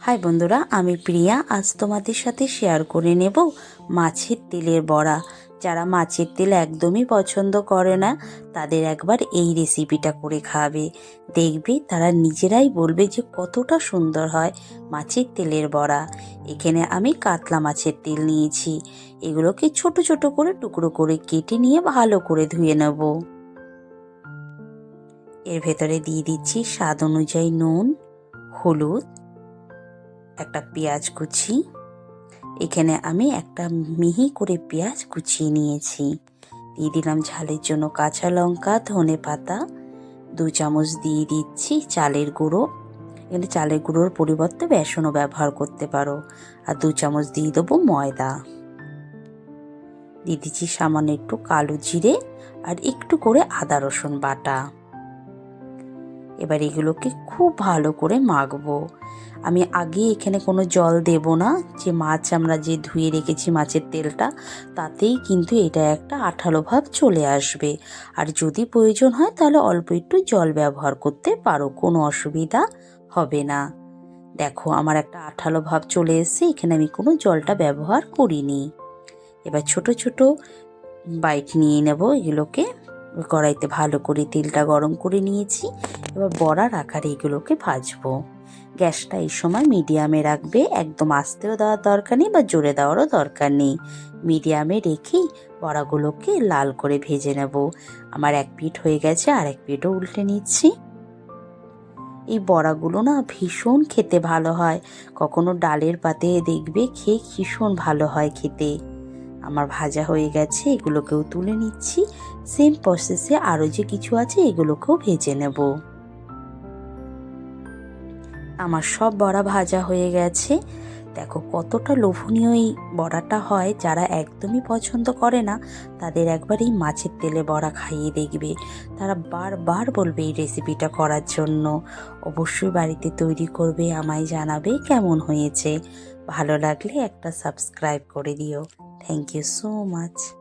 High বন্ধুরা, আমি প্রিয়া। আজ তোমাদের সাথে শেয়ার করে নেব মাছের তেলের বড়া। যারা মাছের তেল একদমই পছন্দ করে না, তাদের একবার এই রেসিপিটা করে খাবে। দেখবে তারা নিজেরাই বলবে যে কতটা সুন্দর হয় মাছের তেলের বড়া। এখানে আমি কাতলা মাছের তেল নিয়েছি। এগুলোকে ছোট ছোট করে টুকরো করে কেটে নিয়ে ভালো করে ধুয়ে নেব। এর ভেতরে দিয়ে দিচ্ছি স্বাদ অনুযায়ী নুন, হলুদ একটা পেঁয়াজ কুচি। এখানে আমি একটা মিহি করে পেঁয়াজ কুচিয়ে নিয়েছি। দিয়ে দিলাম ঝালের জন্য কাঁচা লঙ্কা, ধনে পাতা। দু চামচ দিয়ে দিচ্ছি চালের গুঁড়ো। এখানে চালের গুঁড়োর পরিবর্তে বেসনও ব্যবহার করতে পারো। আর দু চামচ দিয়ে দেবো ময়দা। দিয়ে দিচ্ছি সামান্য একটু কালো জিরে আর একটু করে আদা রসুন বাটা। এবার এগুলোকে খুব ভালো করে মাখবো। আমি আগে এখানে কোনো জল দেব না। যে মাছ আমরা যে ধুয়ে রেখেছি মাছের তেলটা, তাতেই কিন্তু এটা একটা আঠালো ভাব চলে আসবে। আর যদি প্রয়োজন হয় তাহলে অল্প একটু জল ব্যবহার করতে পারো, কোনো অসুবিধা হবে না। দেখো আমার একটা আঠালো ভাব চলে এসেছে, এখানে আমি কোনো জলটা ব্যবহার করিনি। এবার ছোট ছোট বাইট নিয়ে নেব এগুলোকে। কড়াইতে ভালো করে তেলটা গরম করে নিয়েছি। এবার বড়ার আকারে এগুলোকে ভাজবো। গ্যাসটা এই সময় মিডিয়ামে রাখবে। একদম আস্তেও দেওয়ার দরকার নেই বা জোরে দেওয়ারও দরকার নেই। মিডিয়ামে রেখেই বড়াগুলোকে লাল করে ভেজে নেব। আমার এক পিঠ হয়ে গেছে আর এক পিঠও উল্টে নিচ্ছি। এই বড়াগুলো না ভীষণ খেতে ভালো হয়। কখনো ডালের পাতে দেখবে খেয়ে ভীষণ ভালো হয় খেতে। আমার ভাজা হয়ে গেছে, এগুলোকেও তুলে নিচ্ছি। সেম প্রসেসে আরও যে কিছু আছে, এগুলোকেও ভেজে নেব। আমার সব বড়া ভাজা হয়ে গেছে। দেখো কতটা লোভনীয় এই বড়াটা হয়। যারা একদমই পছন্দ করে না, তাদের একবার এই মাছের তেলে বড়া খাইয়ে দেখবে। তারা বারবার বলবে এই রেসিপিটা করার জন্য। অবশ্যই বাড়িতে তৈরি করবে, আমায় জানাবে কেমন হয়েছে। ভালো লাগলে একটা সাবস্ক্রাইব করে দিও। Thank you so much.